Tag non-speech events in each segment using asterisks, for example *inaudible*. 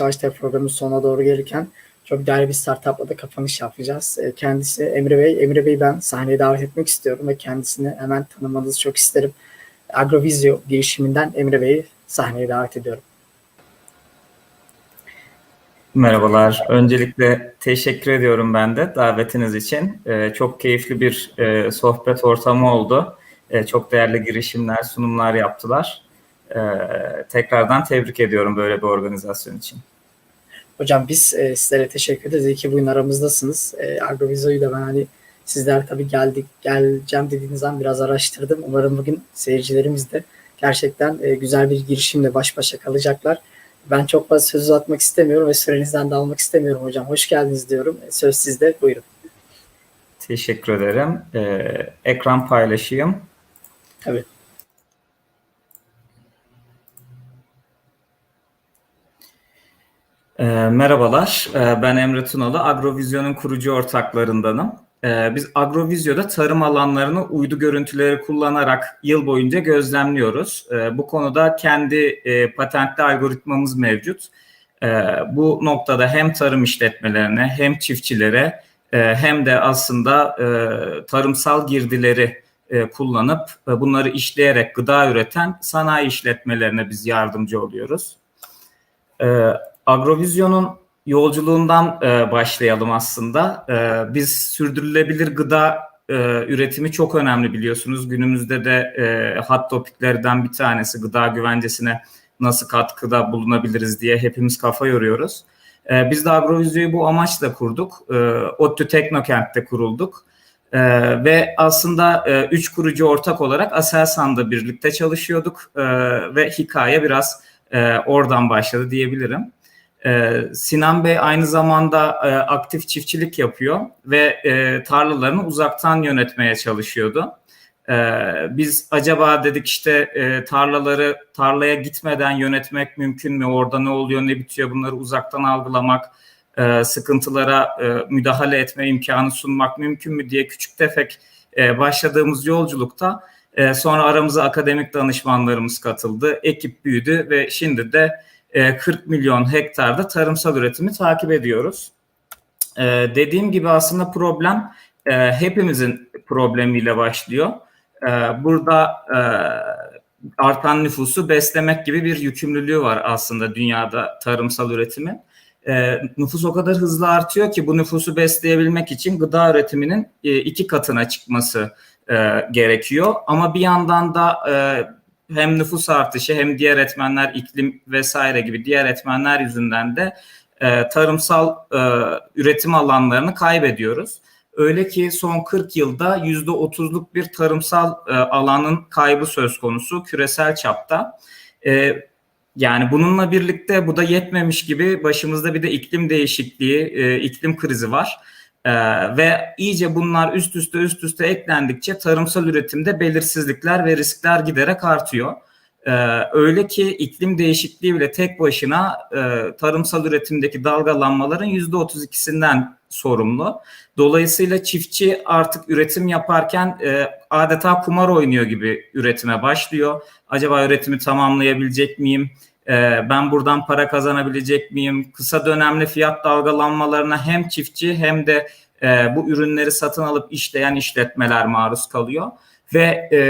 yavaş da programın sonuna doğru gelirken çok değerli bir startupla da kapanış yapacağız. E, Kendisi Emre Bey. Emre Bey ben sahneye davet etmek istiyorum ve kendisini hemen tanımanızı çok isterim. Agrovizyo girişiminden Emre Bey'i sahneye davet ediyorum. Merhabalar. Öncelikle teşekkür ediyorum ben de davetiniz için. Ee, çok keyifli bir e, sohbet ortamı oldu. E, çok değerli girişimler, sunumlar yaptılar. E, tekrardan tebrik ediyorum böyle bir organizasyon için. Hocam biz e, sizlere teşekkür ederiz. İyi ki bugün aramızdasınız. E, Agrovizyo'yu da ben hani sizler tabii geldik, geleceğim dediğiniz an biraz araştırdım. Umarım bugün seyircilerimiz de gerçekten e, güzel bir girişimle baş başa kalacaklar. Ben çok fazla söz uzatmak istemiyorum ve sürenizden de almak istemiyorum hocam. Hoş geldiniz diyorum. E, Söz sizde. Buyurun. Teşekkür ederim. E, ekran paylaşayım. Tabii. E, merhabalar, e, ben Emre Tunalı, Agrovizyon'un kurucu ortaklarındanım. E, biz Agrovizyo'da tarım alanlarını uydu görüntüleri kullanarak yıl boyunca gözlemliyoruz. E, bu konuda kendi e, patentli algoritmamız mevcut. E, bu noktada hem tarım işletmelerine hem çiftçilere e, hem de aslında e, tarımsal girdileri e, kullanıp e, bunları işleyerek gıda üreten sanayi işletmelerine biz yardımcı oluyoruz. E, Agrovizyon'un yolculuğundan e, başlayalım aslında. E, biz sürdürülebilir gıda e, üretimi çok önemli biliyorsunuz. Günümüzde de e, hot topiklerden bir tanesi gıda güvencesine nasıl katkıda bulunabiliriz diye hepimiz kafa yoruyoruz. E, biz de Agrovizyo'yu bu amaçla kurduk. E, ODTÜ Teknokent'te kurulduk. E, ve aslında e, üç kurucu ortak olarak Aselsan'da birlikte çalışıyorduk e, ve hikaye biraz e, oradan başladı diyebilirim. Ee, Sinan Bey aynı zamanda e, aktif çiftçilik yapıyor ve e, tarlalarını uzaktan yönetmeye çalışıyordu. Ee, biz acaba dedik işte e, tarlaları tarlaya gitmeden yönetmek mümkün mü? Orada ne oluyor, ne bitiyor bunları uzaktan algılamak, sıkıntılara müdahale etme imkanı sunmak mümkün mü diye küçük tefek başladığımız yolculukta sonra aramıza akademik danışmanlarımız katıldı, ekip büyüdü ve şimdi de 40 e, milyon hektarda tarımsal üretimi takip ediyoruz. E, dediğim gibi aslında problem e, hepimizin problemiyle başlıyor. Burada artan nüfusu beslemek gibi bir yükümlülüğü var aslında dünyada tarımsal üretimin. Nüfus o kadar hızlı artıyor ki bu nüfusu besleyebilmek için gıda üretiminin iki katına çıkması gerekiyor. Ama bir yandan da hem nüfus artışı hem diğer etmenler iklim vesaire gibi diğer etmenler yüzünden de e, tarımsal e, üretim alanlarını kaybediyoruz. Öyle ki son 40 yılda %30'luk bir tarımsal e, alanın kaybı söz konusu küresel çapta. E, yani bununla birlikte bu da yetmemiş gibi başımızda bir de iklim değişikliği, e, iklim krizi var. Ee, ve iyice bunlar üst üste üst üste eklendikçe tarımsal üretimde belirsizlikler ve riskler giderek artıyor. Ee, öyle ki iklim değişikliği bile tek başına e, tarımsal üretimdeki dalgalanmaların %32'sinden sorumlu. Dolayısıyla çiftçi artık üretim yaparken e, adeta kumar oynuyor gibi üretime başlıyor. Acaba üretimi tamamlayabilecek miyim? Ee, ben buradan para kazanabilecek miyim? Kısa dönemli fiyat dalgalanmalarına hem çiftçi hem de e, bu ürünleri satın alıp işleyen işletmeler maruz kalıyor. Ve e,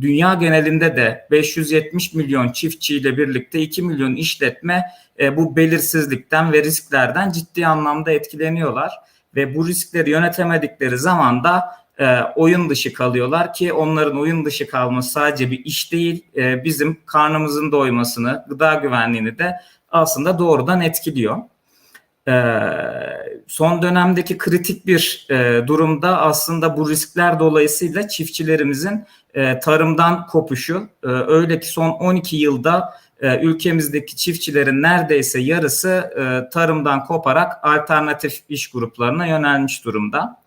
dünya genelinde de 570 milyon çiftçiyle birlikte 2 milyon işletme e, bu belirsizlikten ve risklerden ciddi anlamda etkileniyorlar. Ve bu riskleri yönetemedikleri zaman da e, oyun dışı kalıyorlar ki onların oyun dışı kalması sadece bir iş değil e, bizim karnımızın doymasını gıda güvenliğini de aslında doğrudan etkiliyor. E, son dönemdeki kritik bir durumda aslında bu riskler dolayısıyla çiftçilerimizin tarımdan kopuşu öyle ki son 12 yılda ülkemizdeki çiftçilerin neredeyse yarısı tarımdan koparak alternatif iş gruplarına yönelmiş durumda.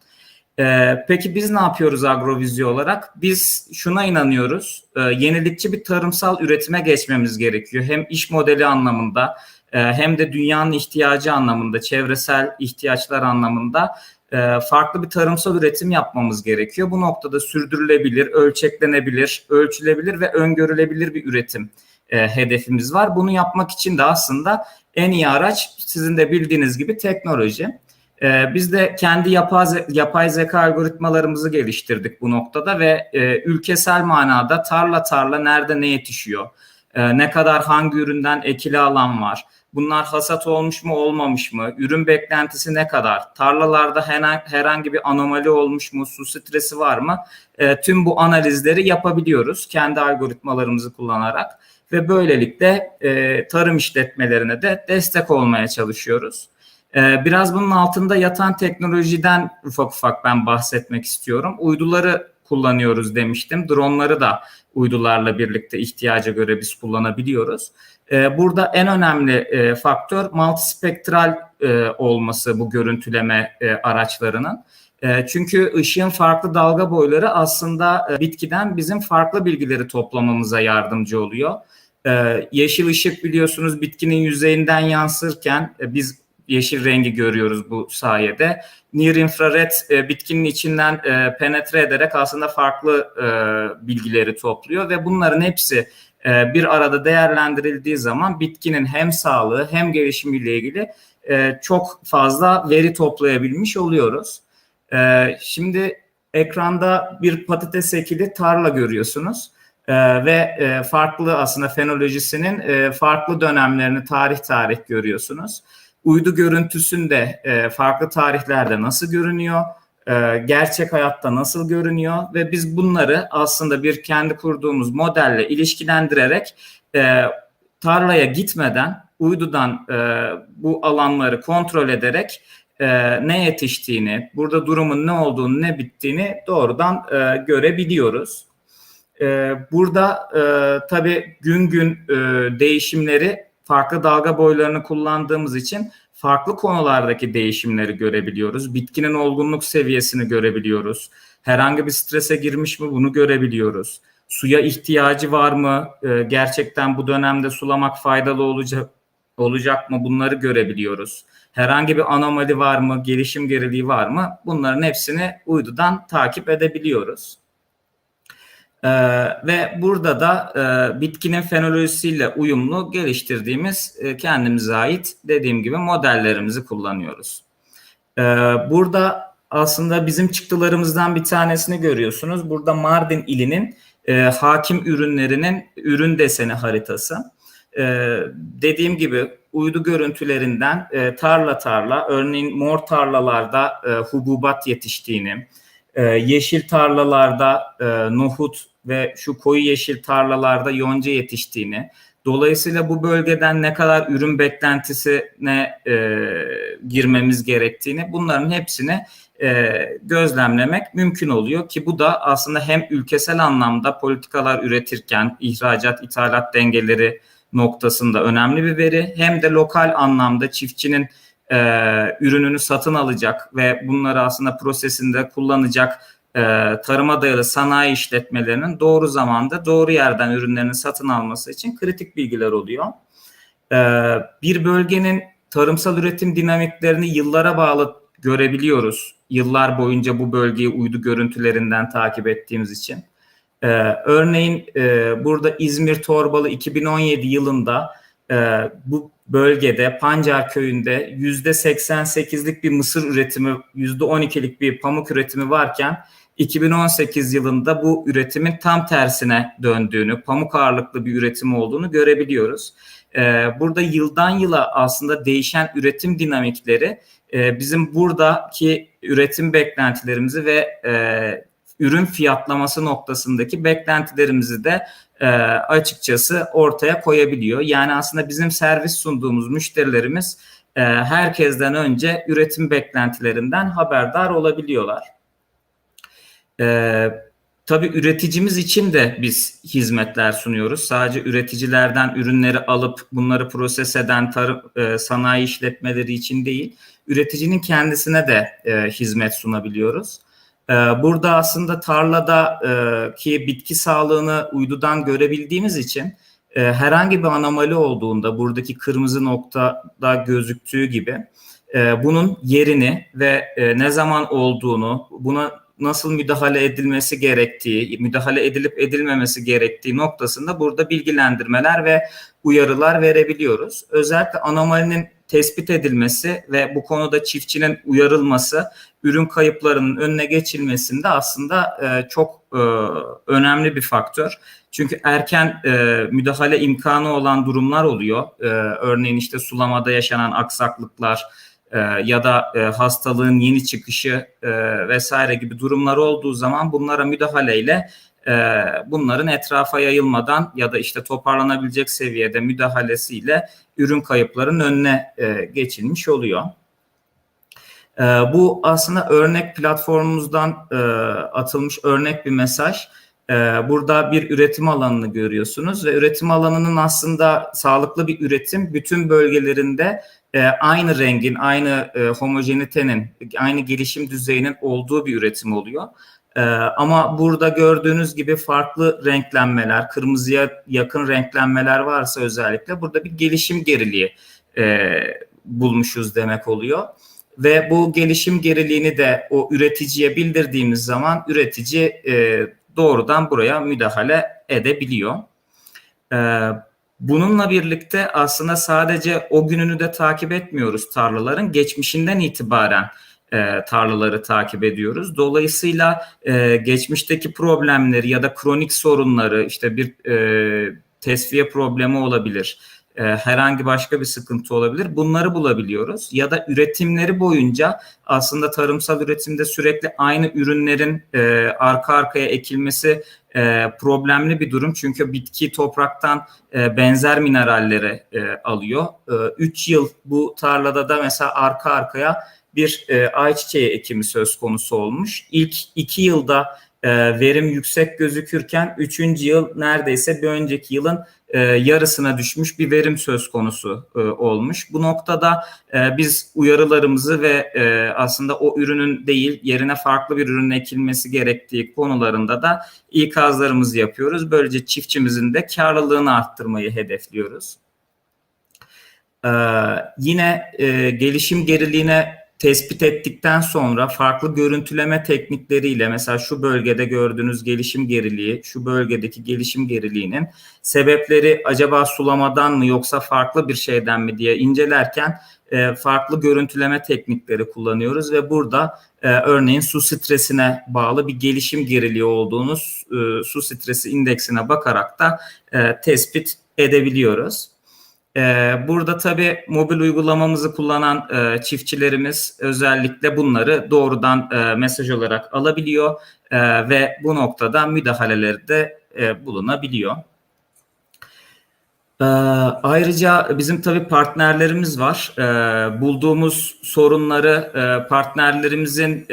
Ee, peki biz ne yapıyoruz agrovizyo olarak? Biz şuna inanıyoruz. E, yenilikçi bir tarımsal üretime geçmemiz gerekiyor. Hem iş modeli anlamında e, hem de dünyanın ihtiyacı anlamında, çevresel ihtiyaçlar anlamında e, farklı bir tarımsal üretim yapmamız gerekiyor. Bu noktada sürdürülebilir, ölçeklenebilir, ölçülebilir ve öngörülebilir bir üretim e, hedefimiz var. Bunu yapmak için de aslında en iyi araç sizin de bildiğiniz gibi teknoloji. E, biz de kendi yapay, yapay zeka algoritmalarımızı geliştirdik bu noktada ve e, ülkesel manada tarla tarla nerede ne yetişiyor, e, ne kadar hangi üründen ekili alan var, bunlar hasat olmuş mu olmamış mı, ürün beklentisi ne kadar, tarlalarda herhangi bir anomali olmuş mu, su stresi var mı, e, tüm bu analizleri yapabiliyoruz kendi algoritmalarımızı kullanarak ve böylelikle e, tarım işletmelerine de destek olmaya çalışıyoruz. E, biraz bunun altında yatan teknolojiden ufak ufak ben bahsetmek istiyorum. Uyduları kullanıyoruz demiştim. Dronları da uydularla birlikte ihtiyaca göre biz kullanabiliyoruz. E, burada en önemli e, faktör multispektral e, olması bu görüntüleme e, araçlarının. Çünkü ışığın farklı dalga boyları aslında bitkiden bizim farklı bilgileri toplamamıza yardımcı oluyor. Ee, yeşil ışık biliyorsunuz bitkinin yüzeyinden yansırken biz yeşil rengi görüyoruz bu sayede. Near infrared e, bitkinin içinden e, penetre ederek aslında farklı e, bilgileri topluyor ve bunların hepsi e, bir arada değerlendirildiği zaman bitkinin hem sağlığı hem gelişimiyle ilgili e, çok fazla veri toplayabilmiş oluyoruz. E, şimdi ekranda bir patates ekili tarla görüyorsunuz. Ee, ve e, farklı aslında fenolojisinin e, farklı dönemlerini tarih tarih görüyorsunuz. Uydu görüntüsünde e, farklı tarihlerde nasıl görünüyor, e, gerçek hayatta nasıl görünüyor ve biz bunları aslında bir kendi kurduğumuz modelle ilişkilendirerek e, tarlaya gitmeden uydudan e, bu alanları kontrol ederek e, ne yetiştiğini, burada durumun ne olduğunu, ne bittiğini doğrudan e, görebiliyoruz. E, burada e, tabii gün gün e, değişimleri farklı dalga boylarını kullandığımız için farklı konulardaki değişimleri görebiliyoruz. Bitkinin olgunluk seviyesini görebiliyoruz. Herhangi bir strese girmiş mi bunu görebiliyoruz. Suya ihtiyacı var mı? E, gerçekten bu dönemde sulamak faydalı olacak olacak mı? Bunları görebiliyoruz. Herhangi bir anomali var mı? Gelişim geriliği var mı? Bunların hepsini uydudan takip edebiliyoruz. Ee, ve burada da e, bitkinin fenolojisiyle uyumlu geliştirdiğimiz e, kendimize ait dediğim gibi modellerimizi kullanıyoruz. Ee, burada aslında bizim çıktılarımızdan bir tanesini görüyorsunuz. Burada Mardin ilinin e, hakim ürünlerinin ürün deseni haritası. Ee, dediğim gibi uydu görüntülerinden e, tarla tarla örneğin mor tarlalarda e, hububat yetiştiğini, e, yeşil tarlalarda e, nohut ve şu koyu yeşil tarlalarda yonca yetiştiğini, dolayısıyla bu bölgeden ne kadar ürün beklentisine e, girmemiz gerektiğini, bunların hepsini e, gözlemlemek mümkün oluyor ki bu da aslında hem ülkesel anlamda politikalar üretirken ihracat ithalat dengeleri noktasında önemli bir veri hem de lokal anlamda çiftçinin e, ürününü satın alacak ve bunları aslında prosesinde kullanacak e, tarıma dayalı sanayi işletmelerinin doğru zamanda doğru yerden ürünlerini satın alması için kritik bilgiler oluyor. E, bir bölgenin tarımsal üretim dinamiklerini yıllara bağlı görebiliyoruz. Yıllar boyunca bu bölgeyi uydu görüntülerinden takip ettiğimiz için. Ee, örneğin e, burada İzmir Torbalı 2017 yılında bu bölgede Pancar köyünde yüzde 88'lik bir mısır üretimi, yüzde 12'lik bir pamuk üretimi varken 2018 yılında bu üretimin tam tersine döndüğünü, pamuk ağırlıklı bir üretim olduğunu görebiliyoruz. Ee, burada yıldan yıla aslında değişen üretim dinamikleri e, bizim buradaki üretim beklentilerimizi ve e, ürün fiyatlaması noktasındaki beklentilerimizi de e, açıkçası ortaya koyabiliyor. Yani aslında bizim servis sunduğumuz müşterilerimiz e, herkesten önce üretim beklentilerinden haberdar olabiliyorlar. E, tabii üreticimiz için de biz hizmetler sunuyoruz. Sadece üreticilerden ürünleri alıp bunları proses eden tarım, e, sanayi işletmeleri için değil, üreticinin kendisine de hizmet sunabiliyoruz. Ee, burada aslında tarlada e, ki bitki sağlığını uydudan görebildiğimiz için e, herhangi bir anomali olduğunda buradaki kırmızı noktada gözüktüğü gibi e, bunun yerini ve ne zaman olduğunu, buna nasıl müdahale edilmesi gerektiği, müdahale edilip edilmemesi gerektiği noktasında burada bilgilendirmeler ve uyarılar verebiliyoruz. Özellikle anomalinin tespit edilmesi ve bu konuda çiftçinin uyarılması, ürün kayıplarının önüne geçilmesinde aslında e, çok e, önemli bir faktör. Çünkü erken e, müdahale imkanı olan durumlar oluyor. E, örneğin işte sulamada yaşanan aksaklıklar e, ya da e, hastalığın yeni çıkışı e, vesaire gibi durumlar olduğu zaman bunlara müdahaleyle e, bunların etrafa yayılmadan ya da işte toparlanabilecek seviyede müdahalesiyle ürün kayıplarının önüne e, geçilmiş oluyor. E, bu aslında örnek platformumuzdan e, atılmış örnek bir mesaj. E, burada bir üretim alanını görüyorsunuz ve üretim alanının aslında sağlıklı bir üretim bütün bölgelerinde e, aynı rengin, aynı e, homojenitenin, aynı gelişim düzeyinin olduğu bir üretim oluyor. Ee, ama burada gördüğünüz gibi farklı renklenmeler, kırmızıya yakın renklenmeler varsa özellikle burada bir gelişim geriliği e, bulmuşuz demek oluyor. Ve bu gelişim geriliğini de o üreticiye bildirdiğimiz zaman üretici e, doğrudan buraya müdahale edebiliyor. E, bununla birlikte aslında sadece o gününü de takip etmiyoruz tarlaların. Geçmişinden itibaren e, tarlaları takip ediyoruz. Dolayısıyla e, geçmişteki problemleri ya da kronik sorunları işte bir e, tesviye problemi olabilir. Herhangi başka bir sıkıntı olabilir. Bunları bulabiliyoruz. Ya da üretimleri boyunca aslında tarımsal üretimde sürekli aynı ürünlerin arka arkaya ekilmesi problemli bir durum. Çünkü bitki topraktan benzer mineralleri alıyor. 3 e, yıl bu tarlada da mesela arka arkaya bir e, ayçiçeği ekimi söz konusu olmuş. İlk iki yılda e, verim yüksek gözükürken üçüncü yıl neredeyse bir önceki yılın e, yarısına düşmüş bir verim söz konusu e, olmuş. Bu noktada e, biz uyarılarımızı ve e, aslında o ürünün değil yerine farklı bir ürünün ekilmesi gerektiği konularında da ikazlarımızı yapıyoruz. Böylece çiftçimizin de karlılığını arttırmayı hedefliyoruz. Ee, yine e, gelişim geriliğine tespit ettikten sonra farklı görüntüleme teknikleriyle mesela şu bölgede gördüğünüz gelişim geriliği, şu bölgedeki gelişim geriliğinin sebepleri acaba sulamadan mı yoksa farklı bir şeyden mi diye incelerken e, farklı görüntüleme teknikleri kullanıyoruz ve burada e, örneğin su stresine bağlı bir gelişim geriliği olduğunu e, su stresi indeksine bakarak da e, tespit edebiliyoruz. Ee, burada tabii mobil uygulamamızı kullanan e, çiftçilerimiz özellikle bunları doğrudan e, mesaj olarak alabiliyor e, ve bu noktada müdahaleleri de bulunabiliyor. Ee, ayrıca bizim tabii partnerlerimiz var. Ee, bulduğumuz sorunları partnerlerimizin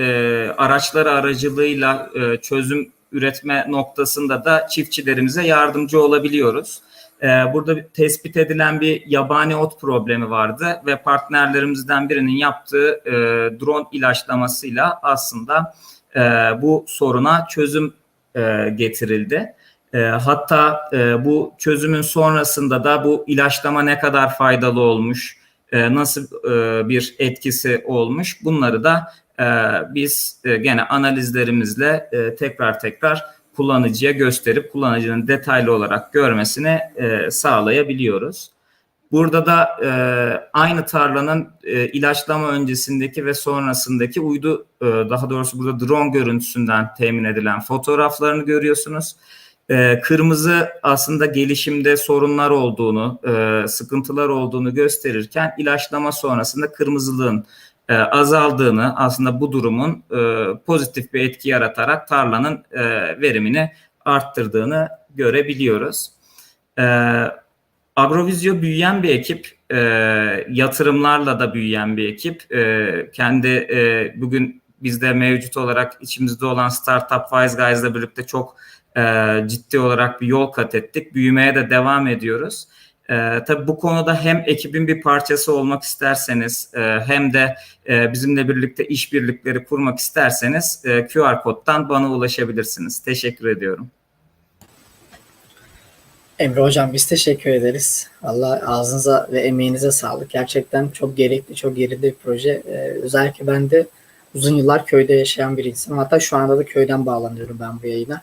araçları aracılığıyla çözüm üretme noktasında da çiftçilerimize yardımcı olabiliyoruz. Ee, burada tespit edilen bir yabani ot problemi vardı ve partnerlerimizden birinin yaptığı e, drone ilaçlamasıyla aslında e, bu soruna çözüm e, getirildi. hatta bu çözümün sonrasında da bu ilaçlama ne kadar faydalı olmuş, nasıl bir etkisi olmuş bunları da biz gene analizlerimizle tekrar tekrar kullanıcıya gösterip kullanıcının detaylı olarak görmesini e, sağlayabiliyoruz. Burada da e, aynı tarlanın e, ilaçlama öncesindeki ve sonrasındaki uydu, e, daha doğrusu burada drone görüntüsünden temin edilen fotoğraflarını görüyorsunuz. E, kırmızı aslında gelişimde sorunlar olduğunu, e, sıkıntılar olduğunu gösterirken ilaçlama sonrasında kırmızılığın e, azaldığını aslında bu durumun e, pozitif bir etki yaratarak tarlanın e, verimini arttırdığını görebiliyoruz. Agrovizyo büyüyen bir ekip, e, yatırımlarla da büyüyen bir ekip. E, kendi e, bugün bizde mevcut olarak içimizde olan Startup Wise Guys'la birlikte çok e, ciddi olarak bir yol kat ettik. Büyümeye de devam ediyoruz. E, tabii bu konuda hem ekibin bir parçası olmak isterseniz e, hem de e, bizimle birlikte işbirlikleri kurmak isterseniz e, QR kodtan bana ulaşabilirsiniz. Teşekkür ediyorum. Emre Hocam biz teşekkür ederiz. Allah ağzınıza ve emeğinize sağlık. Gerçekten çok gerekli, çok yerinde bir proje. Ee, özellikle ben de uzun yıllar köyde yaşayan bir insanım. Hatta şu anda da köyden bağlanıyorum ben bu yayına.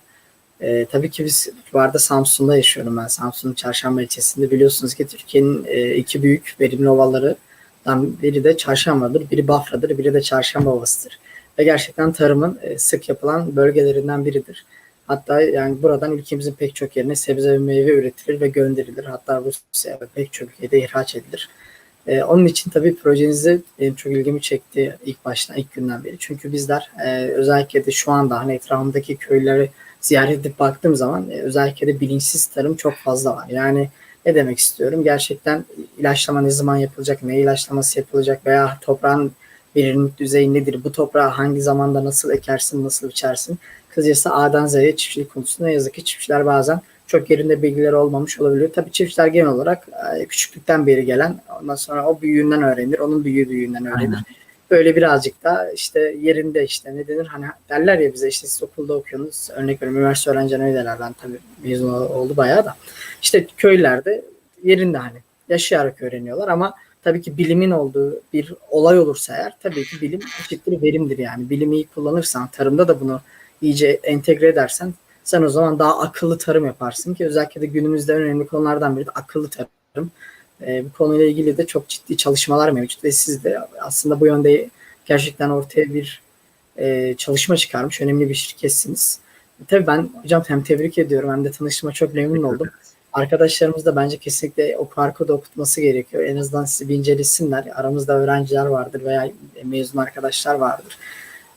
Ee, tabii ki biz bu arada Samsun'da yaşıyorum ben. Samsun'un Çarşamba ilçesinde biliyorsunuz ki Türkiye'nin e, iki büyük verimli ovalarından biri de Çarşamba'dır, biri Bafra'dır, biri de Çarşamba Ovası'dır. Ve gerçekten tarımın e, sık yapılan bölgelerinden biridir. Hatta yani buradan ülkemizin pek çok yerine sebze ve meyve üretilir ve gönderilir. Hatta Rusya ve pek çok ülkede ihraç edilir. Ee, onun için tabii projenizi benim çok ilgimi çekti ilk baştan, ilk günden beri. Çünkü bizler e, özellikle de şu anda hani etrafımdaki köyleri ziyaret edip baktığım zaman e, özellikle de bilinçsiz tarım çok fazla var. Yani ne demek istiyorum? Gerçekten ilaçlama ne zaman yapılacak, ne ilaçlaması yapılacak veya toprağın verimlilik düzeyi nedir? Bu toprağı hangi zamanda nasıl ekersin, nasıl biçersin? Kısacası A'dan Z'ye çiftçilik konusunda yazık ki çiftçiler bazen çok yerinde bilgiler olmamış olabiliyor. Tabii çiftçiler genel olarak e, küçüklükten beri gelen ondan sonra o büyüğünden öğrenir, onun büyüğü büyüğünden öğrenir. Aynen. Böyle birazcık da işte yerinde işte ne denir? Hani derler ya bize işte siz okulda okuyorsunuz. Örnek veriyorum üniversite öğrencileri öyle derler ben tabii mezun ol- oldu bayağı da. İşte köylerde yerinde hani yaşayarak öğreniyorlar ama tabii ki bilimin olduğu bir olay olursa eğer tabii ki bilim eşittir verimdir yani. Bilimi iyi kullanırsan tarımda da bunu iyice entegre edersen sen o zaman daha akıllı tarım yaparsın ki özellikle de günümüzde önemli konulardan biri de akıllı tarım. E, bu konuyla ilgili de çok ciddi çalışmalar mevcut ve siz de aslında bu yönde gerçekten ortaya bir e, çalışma çıkarmış önemli bir şirketsiniz. Tabii ben hocam hem tebrik ediyorum hem de tanıştığıma çok memnun oldum. Arkadaşlarımız da bence kesinlikle o parkı da okutması gerekiyor. En azından sizi bir incelesinler. Aramızda öğrenciler vardır veya mezun arkadaşlar vardır.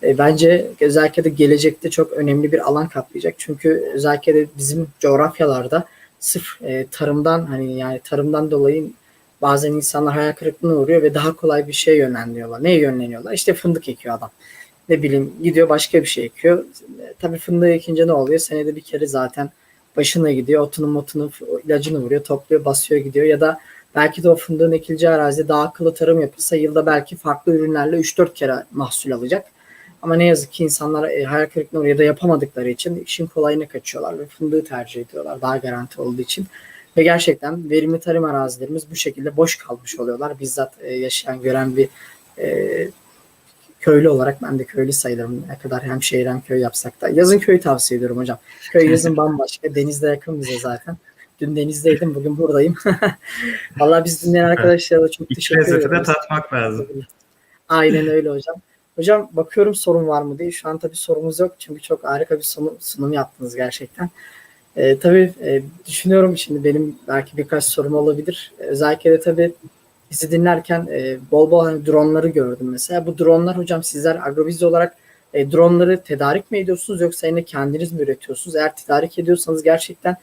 E, bence özellikle de gelecekte çok önemli bir alan kaplayacak. Çünkü özellikle de bizim coğrafyalarda sırf e, tarımdan hani yani tarımdan dolayı bazen insanlar hayal kırıklığına uğruyor ve daha kolay bir şeye yönleniyorlar. Neye yönleniyorlar? İşte fındık ekiyor adam. Ne bileyim gidiyor başka bir şey ekiyor. E, tabii fındığı ekince ne oluyor? Senede bir kere zaten başına gidiyor. Otunu motunu ilacını vuruyor, topluyor, basıyor gidiyor ya da belki de o fındığın ekileceği arazide daha akıllı tarım yapılsa yılda belki farklı ürünlerle 3-4 kere mahsul alacak. Ama ne yazık ki insanlar e, hayal kırıklığına uğruyor da yapamadıkları için işin kolayına kaçıyorlar ve fındığı tercih ediyorlar daha garanti olduğu için. Ve gerçekten verimli tarım arazilerimiz bu şekilde boş kalmış oluyorlar. Bizzat e, yaşayan, gören bir e, köylü olarak ben de köylü sayılırım. Ne kadar hem şehir hem köy yapsak da. Yazın köyü tavsiye ediyorum hocam. Köy *laughs* yazın bambaşka. Denizde yakın bize zaten. Dün denizdeydim, bugün buradayım. *laughs* Vallahi biz dinleyen arkadaşlara da çok İki teşekkür lezzeti de tatmak lazım. Aynen öyle hocam. Hocam bakıyorum sorun var mı diye. Şu an tabii sorumuz yok. Çünkü çok harika bir sunum, sunum yaptınız gerçekten. Ee, tabii e, düşünüyorum şimdi benim belki birkaç sorum olabilir. Özellikle de tabii bizi dinlerken e, bol bol hani dronları gördüm mesela. Bu dronlar hocam sizler agrovizi olarak e, dronları tedarik mi ediyorsunuz yoksa yine kendiniz mi üretiyorsunuz? Eğer tedarik ediyorsanız gerçekten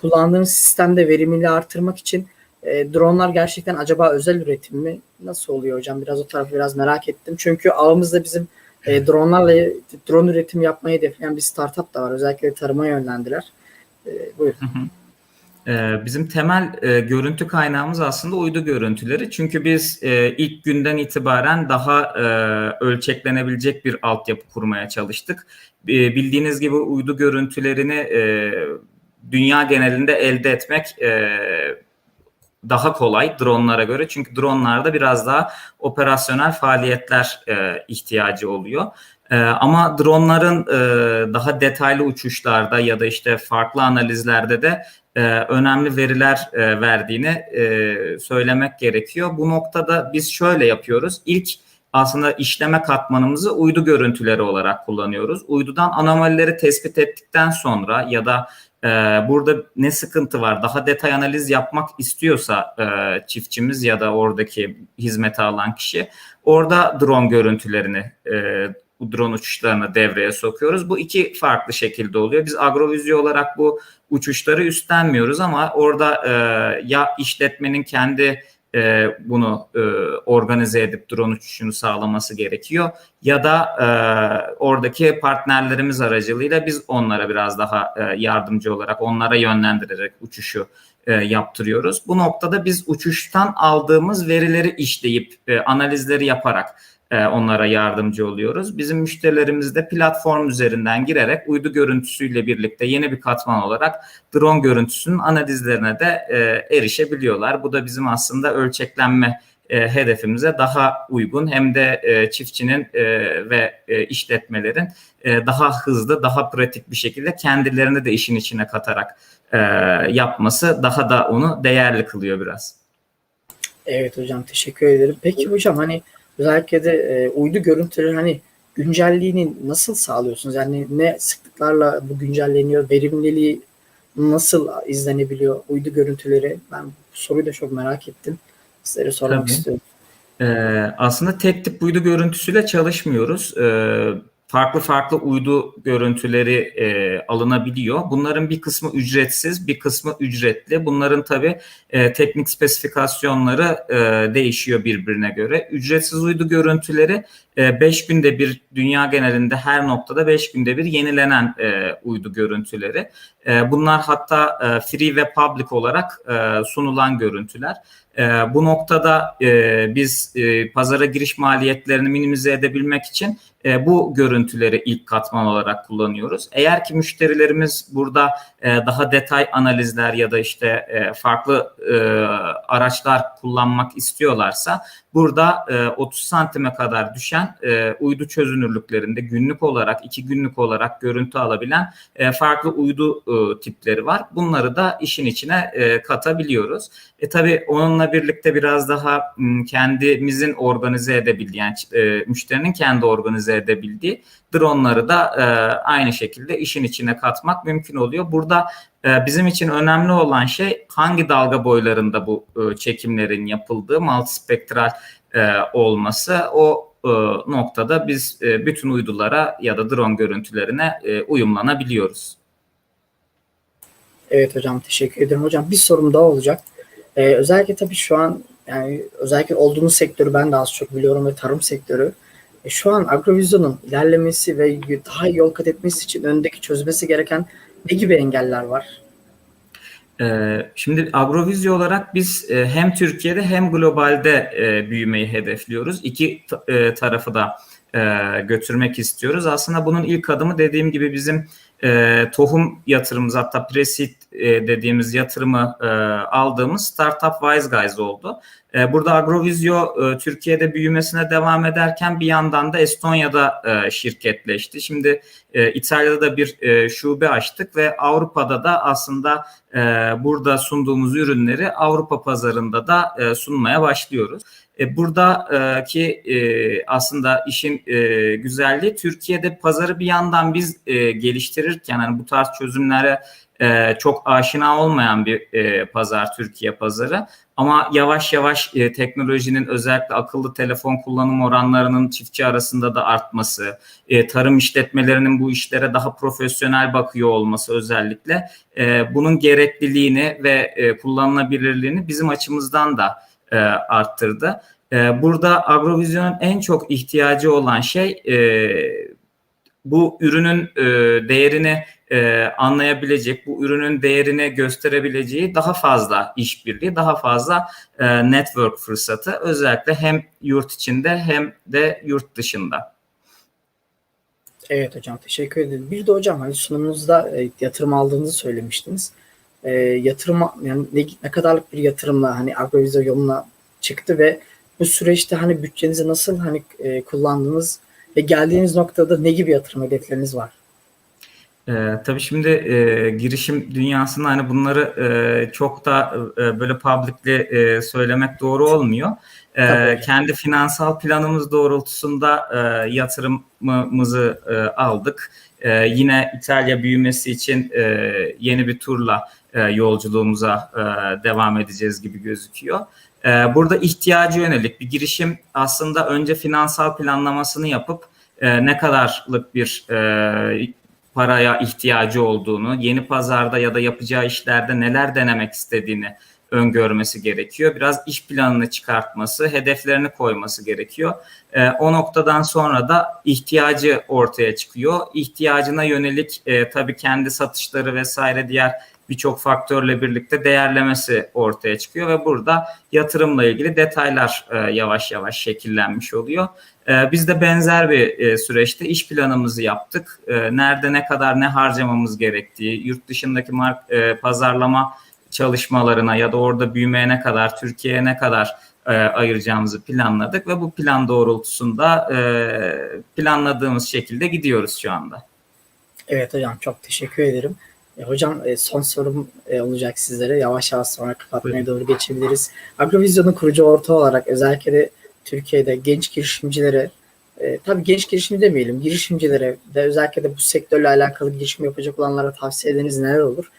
kullandığınız sistemde verimliliği artırmak için e, dronlar gerçekten acaba özel üretim mi? Nasıl oluyor hocam? Biraz o tarafı biraz merak ettim. Çünkü ağımızda bizim e, dronlarla drone üretim yapmayı hedefleyen bir startup da var. Özellikle tarıma yönlendiler. E, buyurun. Hı hı. Ee, Bizim temel e, görüntü kaynağımız aslında uydu görüntüleri. Çünkü biz e, ilk günden itibaren daha e, ölçeklenebilecek bir altyapı kurmaya çalıştık. E, Bildiğiniz gibi uydu görüntülerini e, dünya genelinde elde etmek e, daha kolay dronlara göre. Çünkü dronlarda biraz daha operasyonel faaliyetler e, ihtiyacı oluyor. E, ama dronların e, daha detaylı uçuşlarda ya da işte farklı analizlerde de e, önemli veriler e, verdiğini e, söylemek gerekiyor. Bu noktada biz şöyle yapıyoruz. İlk aslında işleme katmanımızı uydu görüntüleri olarak kullanıyoruz. Uydudan anomalileri tespit ettikten sonra ya da e, burada ne sıkıntı var daha detay analiz yapmak istiyorsa e, çiftçimiz ya da oradaki hizmeti alan kişi orada drone görüntülerini e, bu drone uçuşlarını devreye sokuyoruz. Bu iki farklı şekilde oluyor. Biz agrovizyo olarak bu uçuşları üstlenmiyoruz ama orada e, ya işletmenin kendi e, bunu e, organize edip drone uçuşunu sağlaması gerekiyor ya da e, oradaki partnerlerimiz aracılığıyla biz onlara biraz daha e, yardımcı olarak onlara yönlendirerek uçuşu e, yaptırıyoruz. Bu noktada biz uçuştan aldığımız verileri işleyip e, analizleri yaparak onlara yardımcı oluyoruz. Bizim müşterilerimiz de platform üzerinden girerek uydu görüntüsüyle birlikte yeni bir katman olarak drone görüntüsünün analizlerine de e, erişebiliyorlar. Bu da bizim aslında ölçeklenme e, hedefimize daha uygun hem de e, çiftçinin e, ve e, işletmelerin e, daha hızlı, daha pratik bir şekilde kendilerini de işin içine katarak e, yapması daha da onu değerli kılıyor biraz. Evet hocam teşekkür ederim. Peki hocam hani özellikle de e, uydu görüntüleri hani güncelliğini nasıl sağlıyorsunuz? Yani ne sıklıklarla bu güncelleniyor? Verimliliği nasıl izlenebiliyor uydu görüntüleri? Ben bu soruyu da çok merak ettim. Sizlere sormak Tabii. istiyorum. Ee, aslında tek tip uydu görüntüsüyle çalışmıyoruz. Ee, farklı farklı uydu görüntüleri e, alınabiliyor. Bunların bir kısmı ücretsiz, bir kısmı ücretli. Bunların tabii e, teknik spesifikasyonları e, değişiyor birbirine göre. Ücretsiz uydu görüntüleri 5 günde bir dünya genelinde her noktada 5 günde bir yenilenen e, uydu görüntüleri. E, bunlar hatta e, free ve public olarak e, sunulan görüntüler. E, bu noktada e, biz e, pazara giriş maliyetlerini minimize edebilmek için e, bu görüntüleri ilk katman olarak kullanıyoruz. Eğer ki müşterilerimiz burada e, daha detay analizler ya da işte e, farklı e, araçlar kullanmak istiyorlarsa burada e, 30 santime kadar düşen e, uydu çözünürlüklerinde günlük olarak, iki günlük olarak görüntü alabilen e, farklı uydu e, tipleri var. Bunları da işin içine e, katabiliyoruz. E tabii onunla birlikte biraz daha kendimizin organize edebildiği, yani e, müşterinin kendi organize edebildiği dronları da e, aynı şekilde işin içine katmak mümkün oluyor. Burada e, bizim için önemli olan şey hangi dalga boylarında bu e, çekimlerin yapıldığı, multispektral e, olması. O e, noktada biz e, bütün uydulara ya da drone görüntülerine e, uyumlanabiliyoruz. Evet hocam teşekkür ederim. Hocam bir sorum daha olacak. Ee, özellikle tabii şu an yani özellikle olduğunuz sektörü ben de az çok biliyorum ve tarım sektörü. E, şu an agrovizyonun ilerlemesi ve daha yol kat etmesi için öndeki çözmesi gereken ne gibi engeller var? Ee, Şimdi Agrovizyo olarak biz e, hem Türkiye'de hem globalde e, büyümeyi hedefliyoruz. İki ta- e, tarafı da e, götürmek istiyoruz. Aslında bunun ilk adımı dediğim gibi bizim e, tohum yatırımımız hatta pre-seed e, dediğimiz yatırımı e, aldığımız Startup Wise Guys oldu. E, burada Agrovizyo e, Türkiye'de büyümesine devam ederken bir yandan da Estonya'da e, şirketleşti. Şimdi İtalya'da da bir şube açtık ve Avrupa'da da aslında burada sunduğumuz ürünleri Avrupa pazarında da sunmaya başlıyoruz. Buradaki aslında işin güzelliği Türkiye'de pazarı bir yandan biz geliştirirken hani bu tarz çözümlere e, çok aşina olmayan bir e, pazar Türkiye pazarı. Ama yavaş yavaş e, teknolojinin özellikle akıllı telefon kullanım oranlarının çiftçi arasında da artması, e, tarım işletmelerinin bu işlere daha profesyonel bakıyor olması özellikle e, bunun gerekliliğini ve e, kullanılabilirliğini bizim açımızdan da e, arttırdı. E, burada agrovizyonun en çok ihtiyacı olan şey e, bu ürünün e, değerini e, anlayabilecek, bu ürünün değerini gösterebileceği daha fazla işbirliği, daha fazla e, network fırsatı özellikle hem yurt içinde hem de yurt dışında. Evet hocam teşekkür ederim. Bir de hocam hani sunumunuzda e, yatırım aldığınızı söylemiştiniz. E, yatırım yani ne, ne kadarlık bir yatırımla hani agrovizyon yoluna çıktı ve bu süreçte hani bütçenizi nasıl hani e, kullandınız ve geldiğiniz noktada ne gibi yatırım hedefleriniz var? Ee, tabii şimdi e, girişim dünyasında hani bunları e, çok da e, böyle publicly e, söylemek doğru olmuyor. E, Tabii. kendi finansal planımız doğrultusunda e, yatırımımızı e, aldık. E, yine İtalya büyümesi için e, yeni bir turla e, yolculuğumuza e, devam edeceğiz gibi gözüküyor. E, burada ihtiyacı yönelik bir girişim aslında önce finansal planlamasını yapıp e, ne kadarlık bir e, paraya ihtiyacı olduğunu, yeni pazarda ya da yapacağı işlerde neler denemek istediğini öngörmesi gerekiyor. Biraz iş planını çıkartması, hedeflerini koyması gerekiyor. E, o noktadan sonra da ihtiyacı ortaya çıkıyor. İhtiyacına yönelik e, tabii kendi satışları vesaire diğer birçok faktörle birlikte değerlemesi ortaya çıkıyor ve burada yatırımla ilgili detaylar e, yavaş yavaş şekillenmiş oluyor. E, biz de benzer bir e, süreçte iş planımızı yaptık. E, nerede ne kadar ne harcamamız gerektiği, yurt dışındaki mark, e, pazarlama çalışmalarına ya da orada büyümeye ne kadar, Türkiye'ye ne kadar e, ayıracağımızı planladık ve bu plan doğrultusunda e, planladığımız şekilde gidiyoruz şu anda. Evet hocam çok teşekkür ederim. E, hocam e, son sorum e, olacak sizlere. Yavaş yavaş sonra kapatmaya doğru geçebiliriz. Agrovizyon'un kurucu ortağı olarak özellikle de Türkiye'de genç girişimcilere, e, tabii genç girişimci demeyelim, girişimcilere de özellikle de bu sektörle alakalı girişim yapacak olanlara tavsiyeleriniz neler olur?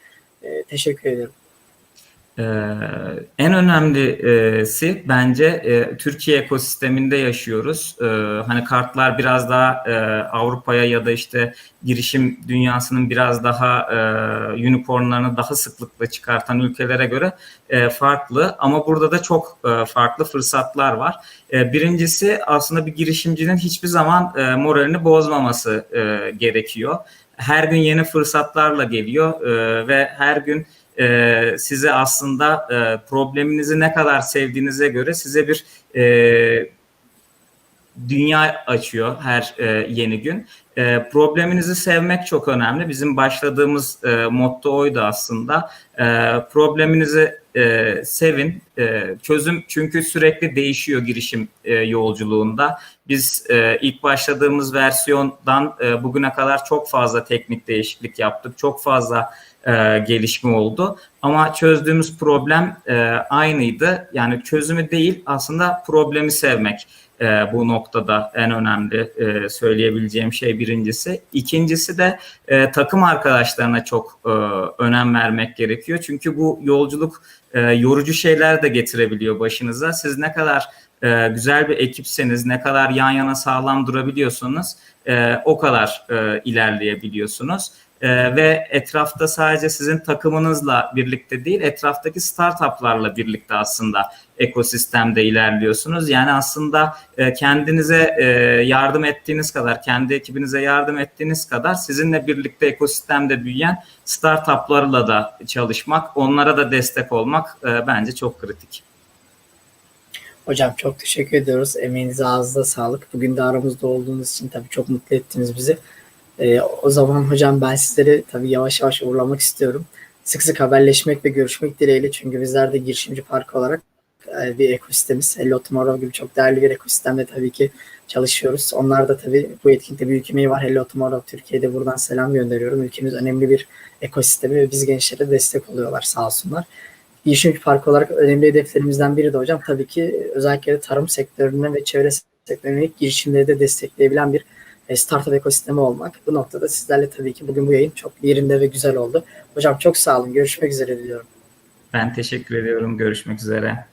E, teşekkür ederim. Ee, en önemlisi bence e, Türkiye ekosisteminde yaşıyoruz. Ee, hani kartlar biraz daha e, Avrupa'ya ya da işte girişim dünyasının biraz daha e, unicornlarını daha sıklıkla çıkartan ülkelere göre e, farklı. Ama burada da çok e, farklı fırsatlar var. E, birincisi aslında bir girişimcinin hiçbir zaman e, moralini bozmaması e, gerekiyor. Her gün yeni fırsatlarla geliyor e, ve her gün e, size aslında e, probleminizi ne kadar sevdiğinize göre size bir e, dünya açıyor her e, yeni gün. E, probleminizi sevmek çok önemli. Bizim başladığımız e, motto oydu aslında. E, probleminizi e, sevin. E, çözüm çünkü sürekli değişiyor girişim e, yolculuğunda. Biz e, ilk başladığımız versiyondan e, bugüne kadar çok fazla teknik değişiklik yaptık. Çok fazla e, gelişme oldu. Ama çözdüğümüz problem e, aynıydı. Yani çözümü değil aslında problemi sevmek e, bu noktada en önemli e, söyleyebileceğim şey birincisi. İkincisi de e, takım arkadaşlarına çok e, önem vermek gerekiyor. Çünkü bu yolculuk e, yorucu şeyler de getirebiliyor başınıza. Siz ne kadar e, güzel bir ekipseniz, ne kadar yan yana sağlam durabiliyorsunuz, e, o kadar e, ilerleyebiliyorsunuz. Ee, ve etrafta sadece sizin takımınızla birlikte değil, etraftaki startuplarla birlikte aslında ekosistemde ilerliyorsunuz. Yani aslında e, kendinize e, yardım ettiğiniz kadar, kendi ekibinize yardım ettiğiniz kadar sizinle birlikte ekosistemde büyüyen startuplarla da çalışmak, onlara da destek olmak e, bence çok kritik. Hocam çok teşekkür ediyoruz. Emeğinize ağzınıza sağlık. Bugün de aramızda olduğunuz için tabii çok mutlu ettiniz bizi. Ee, o zaman hocam ben sizleri tabii yavaş yavaş uğurlamak istiyorum. Sık sık haberleşmek ve görüşmek dileğiyle çünkü bizler de girişimci parkı olarak e, bir ekosistemiz. Hello Tomorrow gibi çok değerli bir ekosistemde tabii ki çalışıyoruz. Onlar da tabii bu etkinlikte büyük emeği var. Hello Tomorrow Türkiye'de buradan selam gönderiyorum. Ülkemiz önemli bir ekosistemi ve biz gençlere destek oluyorlar sağ olsunlar. Girişimci Park olarak önemli hedeflerimizden biri de hocam tabii ki özellikle tarım sektörüne ve çevre sektörüne girişimleri de destekleyebilen bir e, startup ekosistemi olmak. Bu noktada sizlerle tabii ki bugün bu yayın çok yerinde ve güzel oldu. Hocam çok sağ olun. Görüşmek üzere diliyorum. Ben teşekkür ediyorum. Görüşmek üzere.